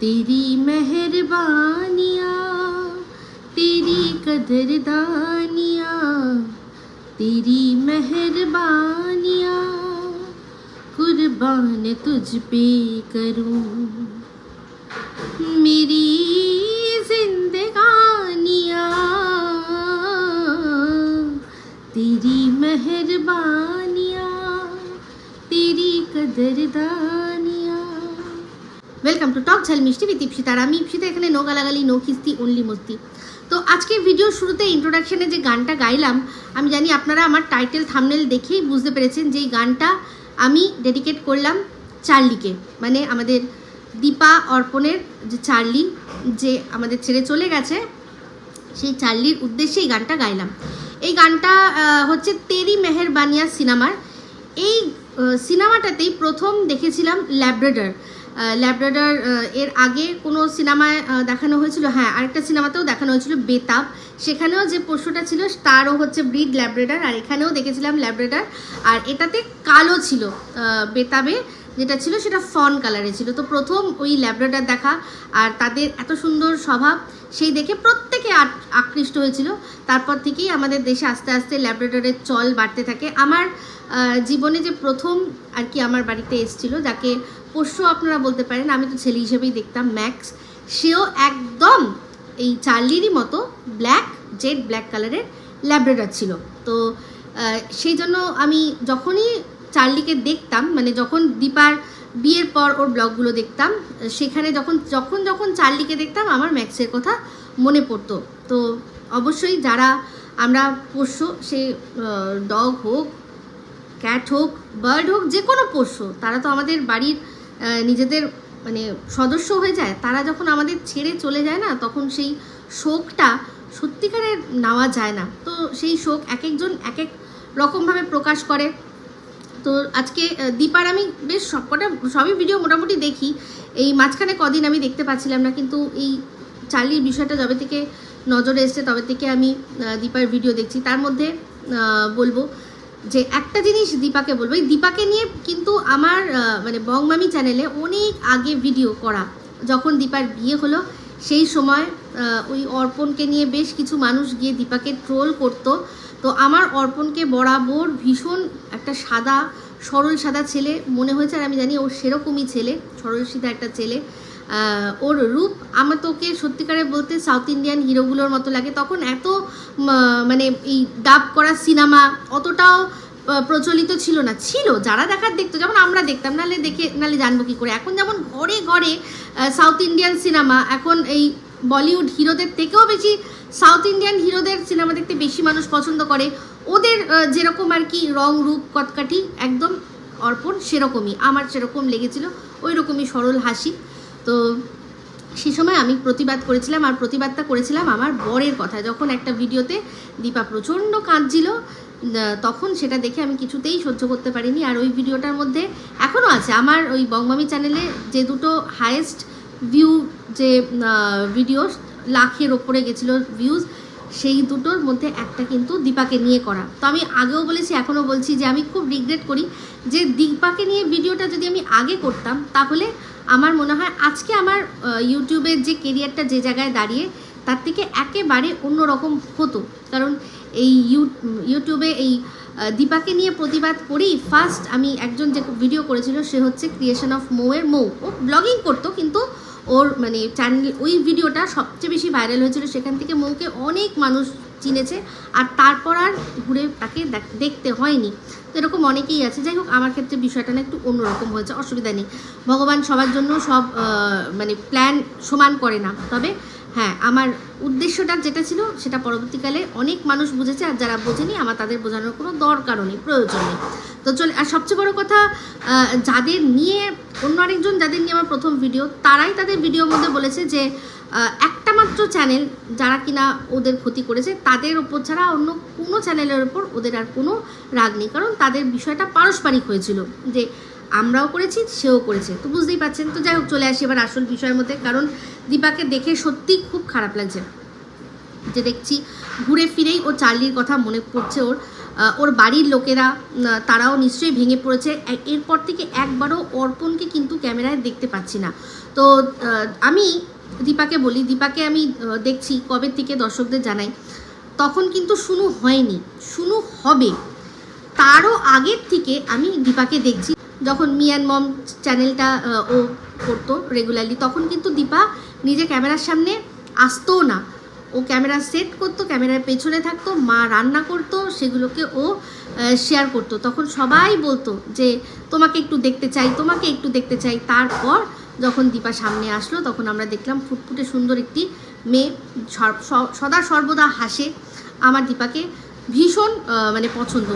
ਤੇਰੀ ਮਿਹਰਬਾਨੀਆਂ, ਤੇਰੀ ਕਦਰਦਾਨੀਆਂ, ਤੇਰੀ ਮਿਹਰਬਾਨੀਆਂ, ਕੁਰਬਾਨ ਤੁਝ ਪੇ ਕਰੂੰ। ਮੇਰੀ ਜ਼ਿੰਦਗਾਨੀਆਂ, ਤੇਰੀ ਮਿਹਰਬਾਨੀਆਂ, ਤੇਰੀ ਕਦਰਦਾਨੀਆਂ ওয়েলকাম টু টক ঝাল মিষ্টি বিথ ইপসিতার আমি ইপসিতা এখানে নো গালাগালি নো খিস্তি অনলি মস্তি তো আজকে ভিডিও শুরুতে ইন্ট্রোডাকশানে যে গানটা গাইলাম, আমি জানি আপনারা আমার টাইটেল থামনেল দেখেই বুঝতে পেরেছেন যে এই গানটা আমি ডেডিকেট করলাম চার্লিকে মানে আমাদের দীপা অর্পণের যে চার্লি যে আমাদের ছেড়ে চলে গেছে, সেই চার্লির উদ্দেশ্যে এই গানটা গাইলাম। এই গানটা হচ্ছে তেরি মেহেরবানিয়া সিনেমার। এই সিনেমাটাতেই প্রথম দেখেছিলাম ল্যাব্রাডার ল্যাব্রাডার এর আগে কোনো সিনেমায় দেখানো হয়েছিল? হ্যাঁ আরেকটা সিনেমাতেও দেখানো হয়েছিল বেতাব। সেখানেও যে পশুটা ছিল, তারও হচ্ছে ব্রিড ল্যাব্রাডার আর এখানেও দেখেছিলাম ল্যাব্রাডার আর এটাতে কালো ছিল বেতাবে। যেটা ছিল, সেটা ফন কালারে ছিল। তো প্রথম ওই ল্যাব্রাডার দেখা, আর তাদের এত সুন্দর স্বভাব, সেই দেখে প্রত্যেকে আকৃষ্ট হয়েছিল। তারপর থেকেই আমাদের দেশে আস্তে আস্তে ল্যাব্রাডরের চল বাড়তে থাকে। আমার জীবনে যে প্রথম আর কি আমার বাড়িতে এসেছিল, যাকে পোষ্য আপনারা বলতে পারেন, আমি তো ছেলে হিসেবেই দেখতাম ম্যাক্স সেও একদম এই চার্লিরই মতো ব্ল্যাক জেড ব্ল্যাক কালারের ল্যাব্রাডর ছিল। তো সেই জন্য আমি যখনই চার্লিকে দেখতাম মানে যখন দীপার বিয়ের পর ওর ব্লগগুলো দেখতাম, সেখানে যখন যখন যখন চার্লিকে দেখতাম, আমার ম্যাক্সের কথা মনে পড়তো। তো, অবশ্যই যারা আমরা পোষ্য, সে ডগ হোক ক্যাট হোক বার্ড হোক যে কোনো পোষ্য, তারা তো আমাদের বাড়ির নিজেদের মানে সদস্য হয়ে যায়, তারা যখন আমাদের ছেড়ে চলে যায় না, তখন সেই শোকটা সত্যিকারে নেওয়া যায় না। তো সেই শোক এক একজন এক এক রকমভাবে প্রকাশ করে। তো আজকে দীপার আমি বেশ সবকটা, সবই ভিডিও মোটামুটি দেখি। এই মাঝখানে কদিন আমি দেখতে পাচ্ছিলাম না, কিন্তু এই চার্লির বিষয়টা যবে থেকে নজরে এসছে, তবে থেকে আমি দীপার ভিডিও দেখছি। তার মধ্যে বলব যে একটা জিনিস দীপাকে বলব। দীপাকে নিয়ে কিন্তু আমার মানে বংমামি চ্যানেলে অনেক আগে ভিডিও করা, যখন দীপার বিয়ে হলো, সেই সময় ওই অর্পণকে নিয়ে বেশ কিছু মানুষ গিয়ে দীপাকে ট্রোল করতো। তো আমার অর্পণকে বরাবর ভীষণ একটা সাদা, সরল সাদা ছেলে মনে হয়েছে, আর আমি জানি ও সেরকমই ছেলে সরল সিধা একটা ছেলে। ওর রূপ আমার তো ওকে সত্যিকারে বলতে সাউথ ইন্ডিয়ান হিরোগুলোর মতো লাগে। তখন এত মানে এই ডাব করা সিনেমা অতটাও প্রচলিত ছিল না। ছিল, যারা দেখার দেখতো, যেমন আমরা দেখতাম, নাহলে দেখে, নাহলে জানব কী করে। এখন যেমন ঘরে ঘরে সাউথ ইন্ডিয়ান সিনেমা, এখন এই বলিউড হিরোদের থেকেও বেশি সাউথ ইন্ডিয়ান হিরোদের সিনেমা দেখতে বেশি মানুষ পছন্দ করে। ওদের যেরকম আর কি রং, রূপ, কটকাঠি, একদম অর্পণ সেরকমই। আমার সেরকম লেগেছিল ওই রকমই সরল হাসি। তো সে সময় আমি প্রতিবাদ করেছিলাম আর প্রতিবাদটা করেছিলাম আমার বরের কথা যখন একটা ভিডিওতে দীপা প্রচণ্ড কাঁদছিল তখন সেটা দেখে আমি কিছুতেই সহ্য করতে পারিনি। আর ওই ভিডিওটার মধ্যে এখনও আছে। আমার ওই বংমামি চ্যানেলে যে দুটো হায়েস্ট ভিউ যে ভিডিও লাখের ওপরে গেছিল ভিউজ সেই দুটোর মধ্যে একটা কিন্তু দীপাকে নিয়ে করা। তো আমি আগেও বলেছি, এখনও বলছি যে আমি খুব রিগ্রেট করি যে দীপাকে নিয়ে ভিডিওটা যদি আমি আগে করতাম, তাহলে আমার মনে হয় আজকে আমার ইউটিউবের যে কেরিয়ারটা যে জায়গায় দাঁড়িয়ে, তার থেকে একেবারে অন্যরকম হতো। কারণ এই ইউ ইউটিউবে এই দীপাকে নিয়ে প্রতিবাদ করেই ফার্স্ট আমি একজন যে ভিডিও করেছিল, সে হচ্ছে ক্রিয়েশন অফ মৌয়ের মৌ। ও ব্লগিং করতো, কিন্তু ওর মানে চ্যানেল ওই ভিডিওটা সবচেয়ে বেশি ভাইরাল হয়েছিল। সেখান থেকে মৌকে অনেক মানুষ চিনেছে, আর তারপর আর ঘুরে তাকে দেখ- দেখতে হয়নি। তো এরকম অনেকেই আছে। যাই হোক, আমার ক্ষেত্রে বিষয়টা না একটু অন্যরকম হয়েছে, অসুবিধা নেই। ভগবান সবার জন্য সব মানে প্ল্যান সমান করে না। তবে হ্যাঁ আমার উদ্দেশ্যটা যেটা ছিল, সেটা পরবর্তীকালে অনেক মানুষ বুঝেছে, আর যারা বোঝেনি, আমার তাদের বোঝানোর কোনো দরকারও নেই, প্রয়োজন নেই। তো চলে, আর সবচেয়ে বড় কথা যাদের নিয়ে, অন্য আরেকজন যাদের নিয়ে আমার প্রথম ভিডিও তারাই তাদের ভিডিওর মধ্যে বলেছে যে একটা মাত্র চ্যানেল যারা কিনা ওদের ক্ষতি করেছে, তাদের ওপর ছাড়া অন্য কোনো চ্যানেলের ওপর ওদের আর কোনো রাগ নেই। কারণ তাদের বিষয়টা পারস্পরিক হয়েছিল যে আমরাও করেছি, সেও করেছে। তো বুঝতেই পারছেন। তো যাই হোক, চলে আসি এবার আসল বিষয়ের মধ্যে। কারণ দীপাকে দেখে সত্যিই খুব খারাপ লাগছে। যে দেখছি, ঘুরে ফিরেই ও চার্লির কথা মনে পড়ছে ওর। ওর বাড়ির লোকেরা তারাও নিশ্চয়ই ভেঙে পড়েছে। এরপর থেকে একবারও অর্পণকে কিন্তু ক্যামেরায় দেখতে পাচ্ছি না। তো আমি দীপাকে বলি, দীপাকে আমি দেখছি, কবে থেকে দর্শকদের জানাই। তখন কিন্তু শুনু হয়নি, শুনু হবে। তারও আগের থেকে আমি দীপাকে দেখছি। যখন মি অ্যান্ড মম চ্যানেলটা ও করতো রেগুলারলি তখন কিন্তু দীপা নিজে ক্যামেরার সামনে আসতো না। ও ক্যামেরা সেট করতো, ক্যামেরার পেছনে থাকতো, মা রান্না করতো, সেগুলোকে ও শেয়ার করতো। তখন সবাই বলতো যে, তোমাকে একটু দেখতে চাই, তোমাকে একটু দেখতে চাই। তারপর যখন দীপা সামনে আসলো, তখন আমরা দেখলাম ফুটফুটে সুন্দর একটি মেয়ে সদা সর্বদা হাসে। আমার দীপাকে ভীষণ মানে পছন্দ।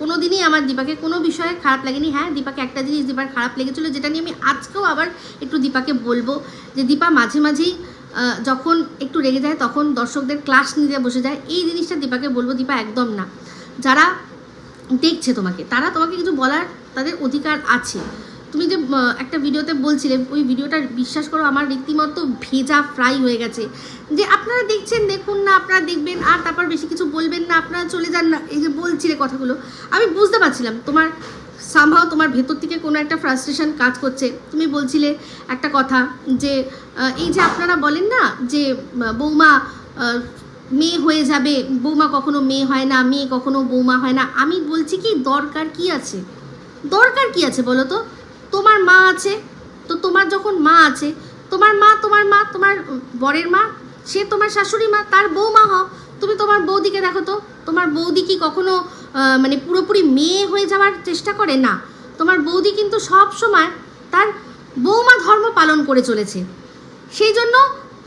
কোনো দিনই আমার দীপাকে কোনো বিষয়ে খারাপ লাগেনি। হ্যাঁ দীপাকে একটা জিনিস দীপার খারাপ লেগেছিলো, যেটা নিয়ে আমি আজকেও আবার একটু দীপাকে বলব, যে দীপা মাঝে মাঝেই যখন একটু রেগে যায়, তখন দর্শকদের ক্লাস নিতে বসে যায়। এই জিনিসটা দীপাকে বলব, দীপা একদম না। যারা দেখছে তোমাকে, তারা তোমাকে কিছু বলার তাদের অধিকার আছে। তুমি যে একটা ভিডিওতে বলছিলে, ওই ভিডিওটা বিশ্বাস করো আমার রীতিমতো ভেজা ফ্রাই হয়ে গেছে। যে আপনারা দেখছেন, দেখুন না, আপনারা দেখবেন, আর তারপর বেশি কিছু বলবেন না, আপনারা চলে যান না, এই যে বলছিলে কথাগুলো, আমি বুঝতে পারছিলাম তোমার সামহাও তোমার ভেতর থেকে কোনো একটা ফ্রাস্ট্রেশন কাজ করছে। তুমি বলছিলে একটা কথা যে এই যে আপনারা বলেন না যে বৌমা মেয়ে হয়ে যাবে, বৌমা কখনো মেয়ে হয় না, মেয়ে কখনো বৌমা হয় না, আমি বলছি কি দরকার কি আছে? দরকার কি আছে বলো তো? তোমার মা আছে, তো তোমার যখন মা আছে, তোমার মা তোমার মা, তোমার বরের মা, সে তোমার শাশুড়ি মা, তার বৌমা হও। তুমি তোমার বৌদিকে দেখো তো, তোমার বৌদি কি কখনো মানে পুরোপুরি মেয়ে হয়ে যাওয়ার চেষ্টা করে? না। তোমার বৌদি কিন্তু সব সময় তার বৌমা ধর্ম পালন করে চলেছে। সেই জন্য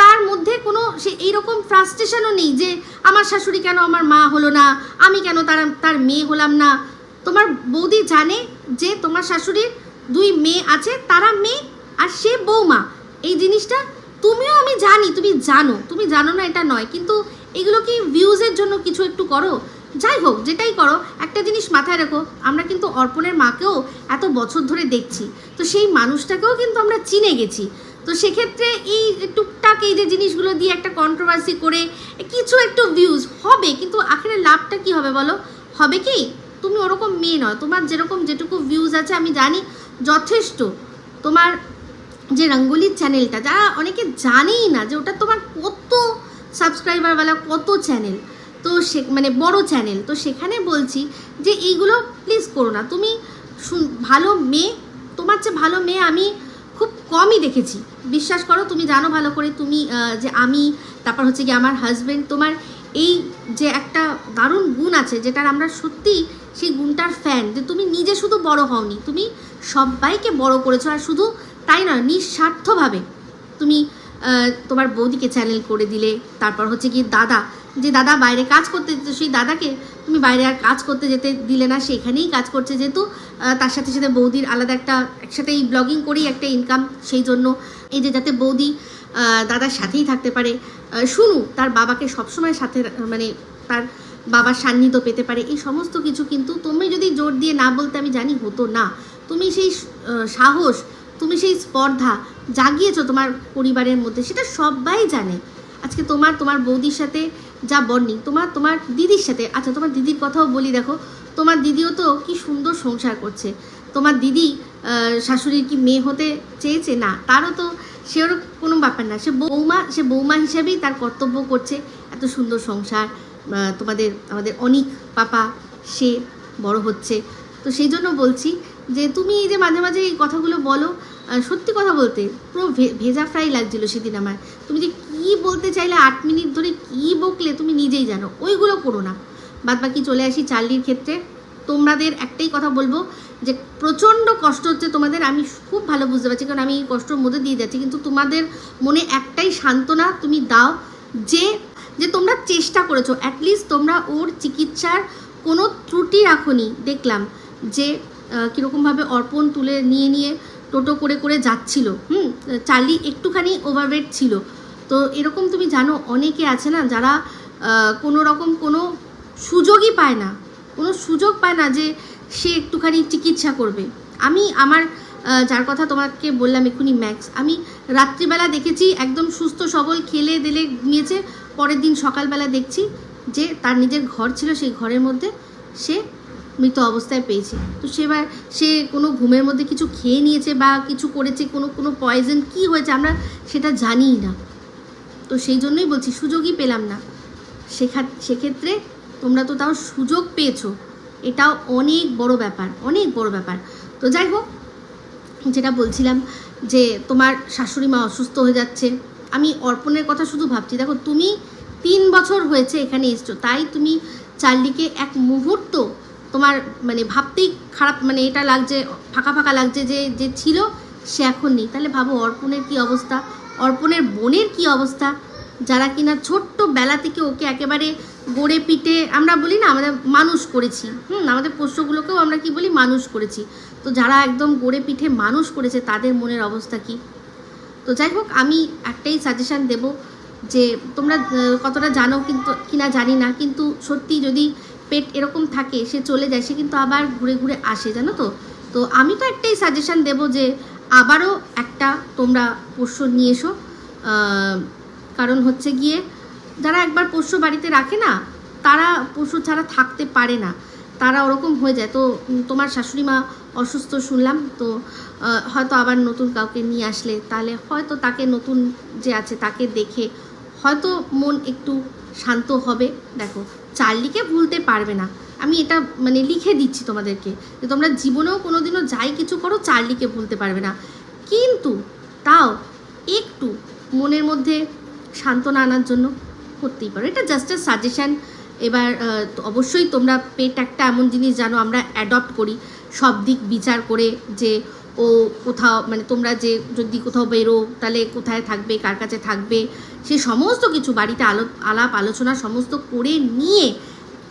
তার মধ্যে কোনো, সে এইরকম ফ্রাস্ট্রেশনও নেই যে, আমার শাশুড়ি কেন আমার মা হলো না? আমি কেন তার তার মেয়ে হলাম না? তোমার বৌদি জানে যে তোমার শাশুড়ির দুই মেয়ে আছে, তারা মেয়ে আর সে বৌমা। এই জিনিসটা তুমিও আমি জানি, তুমি জানো। তুমি জানো না এটা নয়, কিন্তু এগুলো কি ভিউজের জন্য কিছু একটু করো? যাই হোক, যেটাই করো, একটা জিনিস মাথায় রেখো, আমরা কিন্তু অর্পণের মাকেও এত বছর ধরে দেখছি। তো সেই মানুষটাকেও কিন্তু আমরা চিনে গেছি। তো সেক্ষেত্রে এই টুকটাক এই যে জিনিসগুলো দিয়ে একটা কন্ট্রোভার্সি করে কিছু একটু ভিউজ হবে, কিন্তু আখেরে লাভটা কি হবে বলো? হবে কি? তুমি ওরকম মেয়ে নয়। তোমার যেরকম যেটুকু ভিউজ আছে আমি জানি যথেষ্ট। তোমার যে রঙ্গোলির চ্যানেলটা যারা অনেকে জানেই না যে ওটা তোমার কত সাবস্ক্রাইবারওয়ালা কত চ্যানেল তো সে মানে বড় চ্যানেল তো সেখানে বলছি যে এইগুলো প্লিজ করো না। তুমি ভালো মেয়ে, তোমার চেয়ে ভালো মেয়ে আমি খুব কমই দেখেছি। বিশ্বাস করো, তুমি জানো ভালো করে, তুমি যে আমি, তারপর হচ্ছে কি আমার হাজব্যান্ড তোমার এই যে একটা দারুণ গুণ আছে যেটার আমরা সত্যি সেই গুণটার ফ্যান যে তুমি নিজে শুধু বড় হওনি, তুমি সবাইকে বড় করেছ আর শুধু তাই না, নিঃস্বার্থভাবে। তুমি তোমার বৌদিকে চ্যানেল করে দিলে, তারপর হচ্ছে কি দাদা, যে দাদা বাইরে কাজ করতে যেত, সেই দাদাকে তুমি বাইরে আর কাজ করতে যেতে দিলে না সেখানেই কাজ করছে যেহেতু তার সাথে সাথে বৌদির আলাদা একটা একসাথে এই ব্লগিং করেই একটা ইনকাম সেই জন্য এই যে যাতে বৌদি দাদার সাথেই থাকতে পারে। শুনু, তার বাবাকে সবসময় সাথে মানে তার বাবার সান্নিধ্য পেতে পারে। এই সমস্ত কিছু কিন্তু তুমি যদি জোর দিয়ে না বলতে আমি জানি হতো না। তুমি সেই সাহস, তুমি সেই স্পর্ধা জাগিয়েছো তোমার পরিবারের মধ্যে, সেটা সবাই জানে। আজকে তোমার তোমার বৌদির সাথে যা বন্ডিং তোমার তোমার দিদির সাথে আচ্ছা তোমার দিদির কথাও বলি দেখো, তোমার দিদিও তো কি সুন্দর সংসার করছে। তোমার দিদি শাশুড়ির কি মেয়ে হতে চেয়েছে? না, তারও তো সেও কোনো ব্যাপার না। সে বৌমা সে বৌমা হিসেবেই তার কর্তব্য করছে। এত সুন্দর সংসার তোমাদের, আমাদের অনিক পাপা, সে বড় হচ্ছে। তো সেই জন্য বলছি যে, তুমি এই যে মাঝে মাঝে এই কথাগুলো বলো সত্যি কথা বলতে পুরো ভেজা ফ্রাই লাগছিল সেদিন আমার। তুমি যে কী বলতে চাইলে আট মিনিট ধরে কী বকলে তুমি নিজেই জানো। ওইগুলো করো না। বাদ বাকি চলে আসি চার্লির ক্ষেত্রে। তোমাদের একটাই কথা বলব যে প্রচণ্ড কষ্ট হচ্ছে তোমাদের, আমি খুব ভালো বুঝতে পারছি, কারণ আমি এই কষ্টর মধ্যে দিয়ে যাচ্ছি, কিন্তু তোমাদের মনে একটাই সান্ত্বনা তুমি দাও যে যে তোমরা চেষ্টা করেছ অ্যাটলিস্ট তোমরা ওর চিকিৎসার কোনো ত্রুটি রাখোনি। দেখলাম যে কীরকমভাবে অর্পণ তুলে নিয়ে নিয়ে টোটো করে করে যাচ্ছিল, হুম চার্লি একটুখানি ওভারওয়েট ছিল। তো এরকম তুমি জানো, অনেকে আছে না যারা কোনো রকম কোনো সুযোগই পায় না। কোনো সুযোগ পায় না যে সে একটুখানি চিকিৎসা করবে। আমি আমার যার কথা তোমাকে বললাম এক্ষুনি, ম্যাক্স, আমি রাত্রিবেলা দেখেছি, একদম সুস্থ সবল, খেলে দেলে ঘুমিয়েছে, পরের দিন সকালবেলা দেখছি যে তার নিজের ঘর ছিল, সেই ঘরের মধ্যে সে মৃত অবস্থায় পেয়েছে। তো সেবার সে কোনো ঘুমের মধ্যে কিছু খেয়ে নিয়েছে বা কিছু করেছে, কোনো কোনো পয়জন কী হয়েছে আমরা সেটা জানিই না। তো সেই জন্যই বলছি সুযোগই পেলাম না। সেখা সেক্ষেত্রে তোমরা তো তাও সুযোগ পেয়েছ। এটাও অনেক বড় ব্যাপার, অনেক বড় ব্যাপার। তো যাই হোক, যেটা বলছিলাম যে তোমার শাশুড়ি মা অসুস্থ হয়ে যাচ্ছে, আমি অর্পণের কথা শুধু ভাবছি, দেখো তুমি তিন বছর হয়েছে এখানে এসছো, তাই তুমি চার্লিকে এক মুহূর্ত তোমার মানে ভাবতেই খারাপ মানে এটা লাগছে, ফাঁকা ফাঁকা লাগছে যে যে ছিল, সে এখন নেই। তাহলে ভাবো অর্পণের কি অবস্থা? অর্পণের বোনের কি অবস্থা? যারা কিনা ছোট্ট বেলা থেকে ওকে একেবারে গড়ে পিটে আমরা বলি না, আমাদের মানুষ করেছি। হুম, আমাদের পোষ্যগুলোকেও আমরা কি বলি? মানুষ করেছি। তো যারা একদম গড়ে পিঠে মানুষ করেছে, তাদের মনের অবস্থা কি? তো যাই হোক, আমি একটাই সাজেশান দেব যে তোমরা কতটা জানো কিন্তু, কিনা জানি না, কিন্তু সত্যি যদি পেট এরকম থাকে, সে চলে যায়, সে কিন্তু আবার ঘুরে ঘুরে আসে, জানো তো? তো আমি তো একটাই সাজেশান দেব যে আবারও একটা তোমরা পোষ্য নিয়ে এসো। কারণ হচ্ছে গিয়ে যারা একবার পোষ্য বাড়িতে রাখে না, তারা পশু ছাড়া থাকতে পারে না। তারা ওরকম হয়ে যায়। তো তোমার শাশুড়ি মা অসুস্থ শুনলাম, তো হয়তো আবার নতুন কাউকে নিয়ে আসলে। তাহলে হয়তো তাকে নতুন যে আছে তাকে দেখে হয়তো মন একটু শান্ত হবে। দেখো, চার্লিকে ভুলতে পারবে না। আমি এটা মানে লিখে দিচ্ছি তোমাদেরকে যে তোমরা জীবনেও কোনোদিনও যাই কিছু করো, চার্লিকে ভুলতে পারবে না। কিন্তু তাও একটু মনের মধ্যে সান্ত্বনা আনার জন্য করতেই পারো। এটা জাস্ট আ সাজেশান এবার অবশ্যই তোমরা পেট একটা এমন জিনিস জানো আমরা অ্যাডপ্ট করি। সব দিক বিচার করে যে ও কোথাও মানে তোমরা যে যদি কোথাও বেরো, তাহলে কোথায় থাকবে, কার কাছে থাকবে, সে সমস্ত কিছু বাড়িতে আলো, আলাপ, আলোচনা সমস্ত করে নিয়ে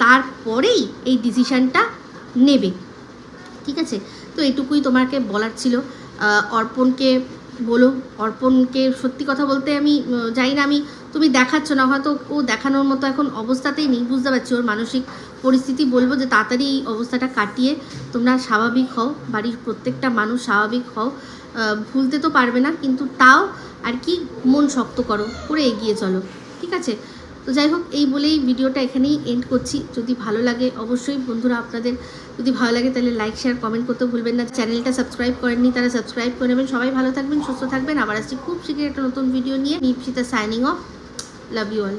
তারপরেই এই ডিসিশানটা নেবে। ঠিক আছে? তো এটুকুই তোমাকে বলার ছিল। অর্পণকে বলো। অর্পণকে সত্যি কথা বলতে আমি জানি না আমি তুমি দেখাচ্ছ না, হয়তো ও দেখানোর মতো এখন অবস্থাতেই নেই, বুঝতে পারছি ওর মানসিক পরিস্থিতি। বলব যে তাড়াতাড়ি এই অবস্থাটা কাটিয়ে তোমরা স্বাভাবিক হও, বাড়ির প্রত্যেকটা মানুষ স্বাভাবিক হও। ভুলতে তো পারবে না, কিন্তু তাও আর কি মন শক্ত করো, করে এগিয়ে চলো, ঠিক আছে? তো যাই হোক, এই বলেই ভিডিওটা এখানেই এন্ড করছি। যদি ভালো লাগে অবশ্যই বন্ধুরা আপনাদের, যদি ভালো লাগে তাহলে লাইক শেয়ার কমেন্ট করতে ভুলবেন না। চ্যানেলটা সাবস্ক্রাইব করেননি তারা সাবস্ক্রাইব করে নেবেন। সবাই ভালো থাকবেন, সুস্থ থাকবেন। আবার আসছি খুব শীঘ্রই একটা নতুন ভিডিও নিয়ে। Mipsita signing off Love you all.